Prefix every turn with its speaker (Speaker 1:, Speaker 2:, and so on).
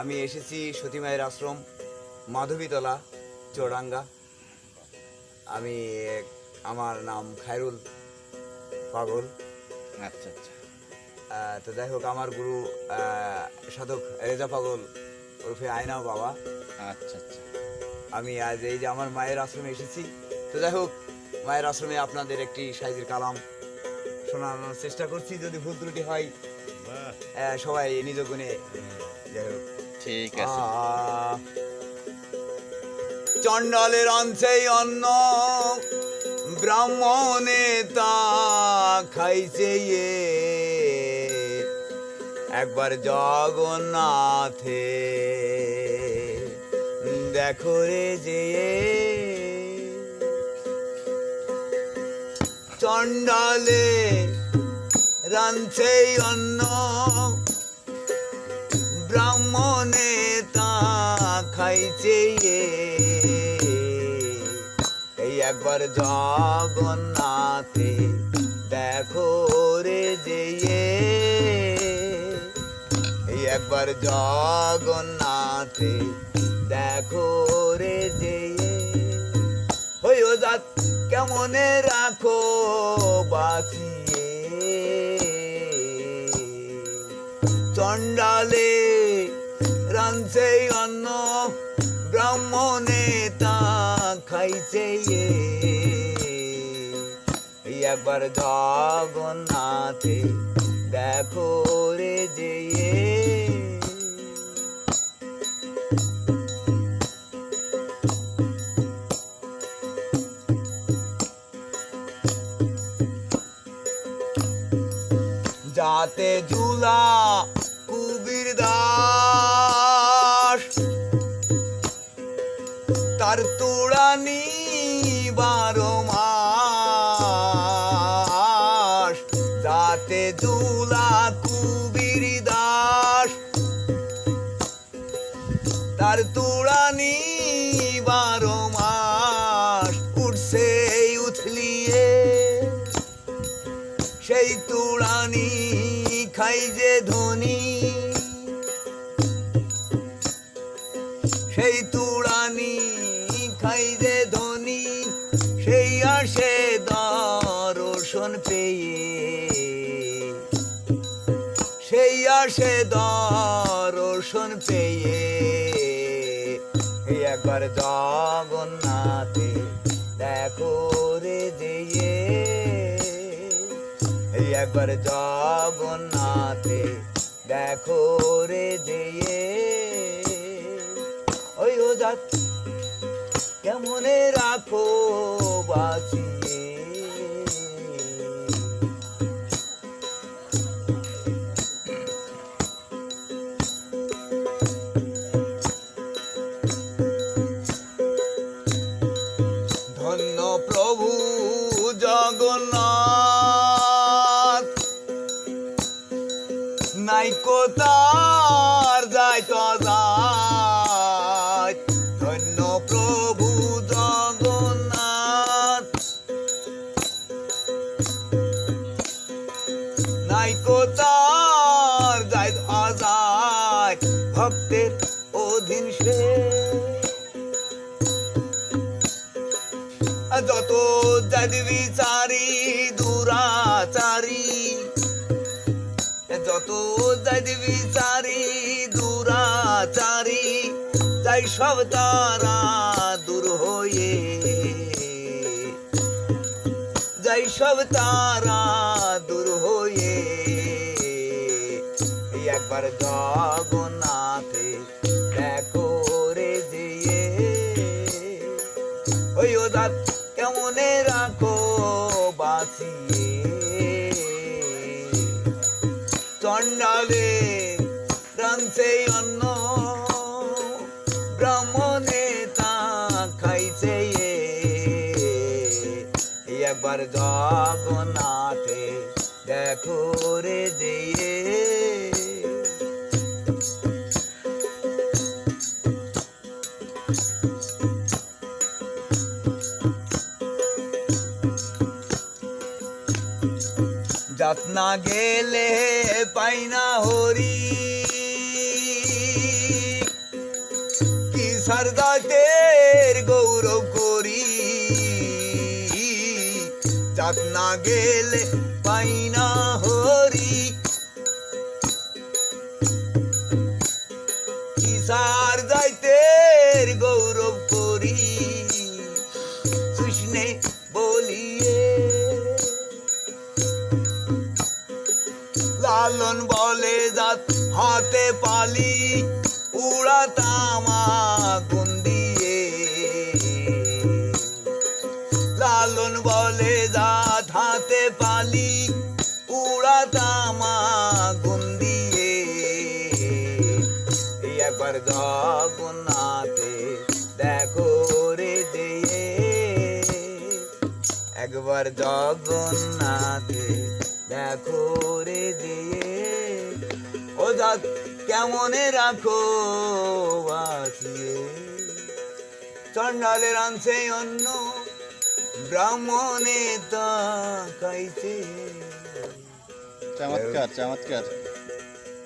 Speaker 1: আমি এসেছি সতী মায়ের আশ্রম মাধবীতলা চোরাঙ্গা। আমি আমার নাম খায়রুল পাগল।
Speaker 2: আচ্ছা আচ্ছা।
Speaker 1: তো যাই হোক আমার গুরু আহ, সাধক রেজা পাগল ওরফে আয়না বাবা।
Speaker 2: আচ্ছা আচ্ছা।
Speaker 1: আমি আজ এই যে আমার মায়ের আশ্রমে এসেছি। তো যাই হোক মায়ের আশ্রমে আপনাদের একটি সাইজের কালাম শোনানোর চেষ্টা করছি। যদি ভুল ত্রুটি হয় সবাই নিজ গুণে যাই হোক।
Speaker 2: ঠিক আছে।
Speaker 1: চণ্ডালের অঞ্চেই অন্ন ব্রাহ্মণে তা খাইছে। একবার জগন্নাথে দেখো রে যে চণ্ডালে রাঞ্চেই অন্ন একবার জগন্নাথে দেখো রে যে। একবার জগন্নাথে দেখো রে যে ইয়ে। ওই ও জাত কেমনে রাখো বাঁচিয়ে চণ্ডালে রাঁধছে অন্ন ব্রাহ্মণে তা খাইছে ইয়ে। এই একবার জগন্নাথে দেখো রে যে ইয়ে। যাতে তুড়ানি বারো মাস যাতে ঝুলা কুবির দাস। তার তুড়ানি বারো মাস উঠছে উথলিয়ে। সেই তুড়ানি খাই যে ধনী। সেই তুড়ানি আসে দর্শন পেয়ে একবার জগন্নাথে দেখো রে যে ইয়ে। একবার জগন্নাথে দেখো রে যে ইয়ে। ওই ও যাত কেমনে রাখো বাঁচিয়ে যায় ধন্য প্রভু জগন্নাথ। নাইকো তার যায় আজায়। ভক্তের অধীন সে। যত জাতি বিচারি, দুরাচারি, যত দুরাচারি যাই সব তারা দূর হয়ে। যাই সব তারা দূর হয়ে একবার জগন্নাথে দেখো রে যে ওই ও দাঁত কেমনে রাখো বাঁচিয়ে? চণ্ডালে রাঁধছে অন্ন জগন্নাথে দেখো রে যে ইয়ে। যাত না গেলে পাই না হরি সারদাতের গেলে পাই না হরি। কিসার যাইতের গৌরব করি কৃষ্ণে বলিয়ে। লালন বলে যাত হাতে পালি, উড়াতামা হাতে পালি উড়াতামা গুন দিয়ে। একবার জগন্নাথে দেখো রে দিয়ে একবার জগন্নাথে দেখো রে দিয়ে ও যাক কেমনে রাখো বাঁচিয়ে? চন্ডালের আনছে অন্য ব্রাহ্মণে তাকাইছে
Speaker 2: চমৎকার চমৎকার।